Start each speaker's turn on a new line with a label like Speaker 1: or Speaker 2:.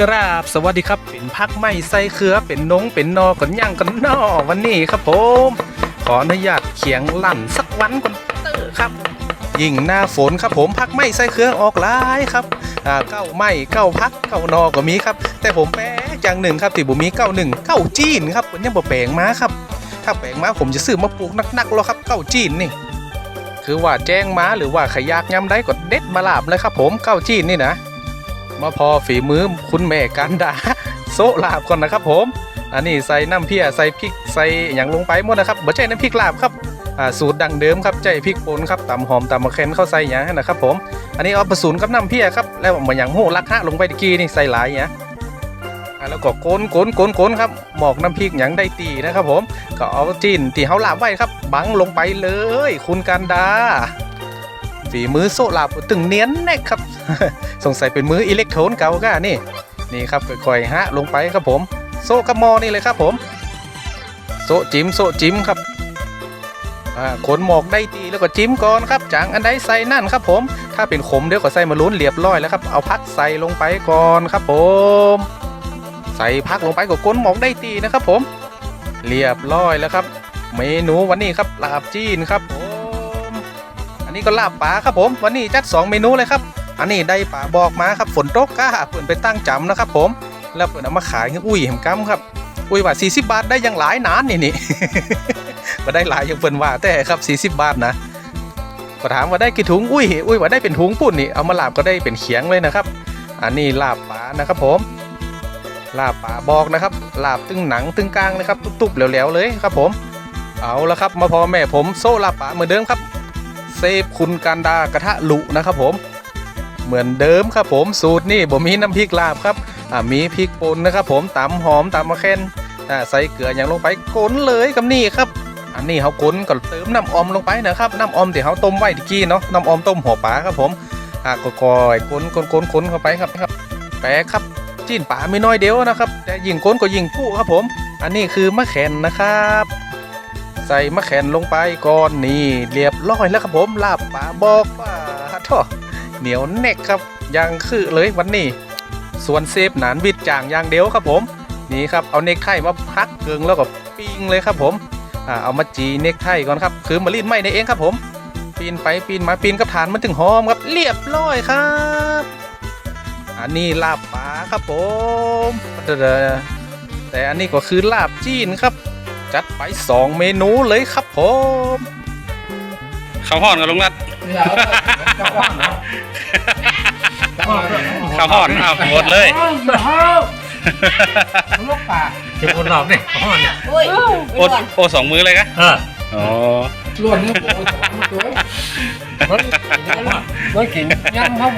Speaker 1: กราบสวัสดีครับ เป็นพักไม่ใส่เครือเป็นนงเป็นนอก่อนย่างก่อนนอวันนี้ครับผม ขออนุญาตเขียงลั่นสักวันก่อนเตอร์ครับ ยิ่งหน้าฝนครับผมพักไม่ใส่เครือออกหลายครับอ่าเก้าไม่เก้าพักเก้านอก็มีครับ แต่ผมแปลกอย่างหนึ่งครับที่ผมมีเก้าหนึ่งเก้าจีนครับผมยังบ่แปลงมาครับ ถ้าแปลงมาผมจะซื้อมาปลูกนักๆแล้วครับเก้าจีนนี่คือว่าแจ้งมาหรือว่าขยากย้ำได้ก็เด็ดมาลาบเลยครับผมเก้าจีนนี่นะ มาพอฝีมือคุณแม่กันดาโซลาบก่อนนะครับผม อันนี้ใส่น้ำเพียใส่พริกใส่อย่างลงไปหมดนะครับบ่ใช่น้ำพริกลาบครับสูตรดังเดิมครับใจพริกป่นครับตำหอมตำมะเขือเข้าใส่อย่างนั้นนะครับผม อันนี้เอาผสมกับน้ำเพียครับแล้วมันอย่างโหลักฮะลงไปตะกี้นี่ใส่หลายอย่างแล้วก็โกนโกนโกนโกนครับหมอกน้ำพริกอย่างได้ตีนะครับผมก็เอาจิ้นที่เขาลาบไว้ครับ บังลงไปเลย คุณกันดา ฝีมือโซลาบตึงเนียนแน่ครับ สงสัยเป็นมืออิเล็กโทรนเก่าก้านี่ นี่ครับค่อยๆฮะลงไปครับผม โซกับมอนี่เลยครับผม โซจิ้มโซจิ้มครับขนหมอกได้ตีแล้วก็จิ้มก่อนครับจางอันใดใส่นั่นครับผม ถ้าเป็นขมเดี๋ยวก็ใส่มาลุ้นเรียบร้อยแล้วครับเอาพักใส่ลงไปก่อนครับผม ใส่พักลงไปกับก้นหมอกได้ตีนะครับผม เรียบร้อยแล้วครับ เมนูวันนี้ครับลาบจีนครับผม นนี้ก็ลาบปลาครับผมวันนี้จัด 2 เมนูเลยครับ อันนี้ได้ป่าบอกมาครับฝนตกก้าเปิ่นไปตั้งจำนะครับผมแล้วเปิ่นเอามาขายอุ้ยเห็มกัมครับ อุ้ยว่า 40 บาทได้ยังหลายนานนี่นี่ก็ได้หลายอย่างเปิ่นว่าแต่ครับ 40 บาทนะก็ถามว่าได้กี่ถุงอุ้ยอุ้ยว่าได้เป็นถุงปุ่นนี่เอามาลาบก็ได้เป็นเขียงเลยนะครับ อันนี้ลาบปลานะครับผมลาบป่าบอกนะครับลาบตึงหนังตึงกลางเลยครับ ตุบๆแล้วๆเลยครับผมเอาละครับมาพอแม่ผมโซ่ลาบป่าเหมือนเดิมครับ ซฟคุณการดากระทะหลุนะครับผม เหมือนเดิมครับผมสูตรนี่ผมมีน้ำพริกลาบครับมีพริกป่นนะครับผมตำหอมตำมะเขืออ่าใส่เกลืออย่างลงไปกลนเลยกับนี่ครับ อันนี้เขากลนก็เติมน้ำออมลงไปนะครับน้ำออมที่เขาต้มไว้ตะกี้เนาะน้ำออมต้มหัวปลาครับผมอ่าก็คอยกลนกลนกลนกลนเข้าไปครับครับแปะครับจิ้นป่าไม่น้อยเดียวนะครับแต่ยิงก้นก็ยิงผู้ครับผม อันนี้คือมะแขนนะครับ ใส่มะแขนลงไปก่อนนี่เรียบร้อยแล้วครับผมลาบป่าบอกว่าท่อเหนียวแน่กครับยังคือเลยวันนี้ ส่วนเซฟหนานบิดจางอย่างเดียวครับผม นี่ครับเอาเนกไทมาพักเกึงแล้วก็ปิ้งเลยครับผมอ่าเอามาจีเนกไทก่อนครับ คือมารีดไหมในเองครับผม ปีนไปปีนมาปีนกับฐานมันถึงหอมครับ เรียบร้อยครับอันนี้ลาบปลาครับผมแต่อันนี้ก็คือลาบจีนครับ จัดไป 2 เมนูเลยครับผม
Speaker 2: ข้าวห่อนกับลุงรัดข้าวห่อนอ้าวหมดเลย
Speaker 3: ลูกป่า
Speaker 4: จะคนหลอกเนี่ยพ่อเนี่ย
Speaker 5: อุ้ย
Speaker 2: โอโอสองมือเลยกะ
Speaker 4: เออ
Speaker 2: อ๋อ
Speaker 3: ล้วนเนี่ยโอ้โหตัวมันกินย่ำเขา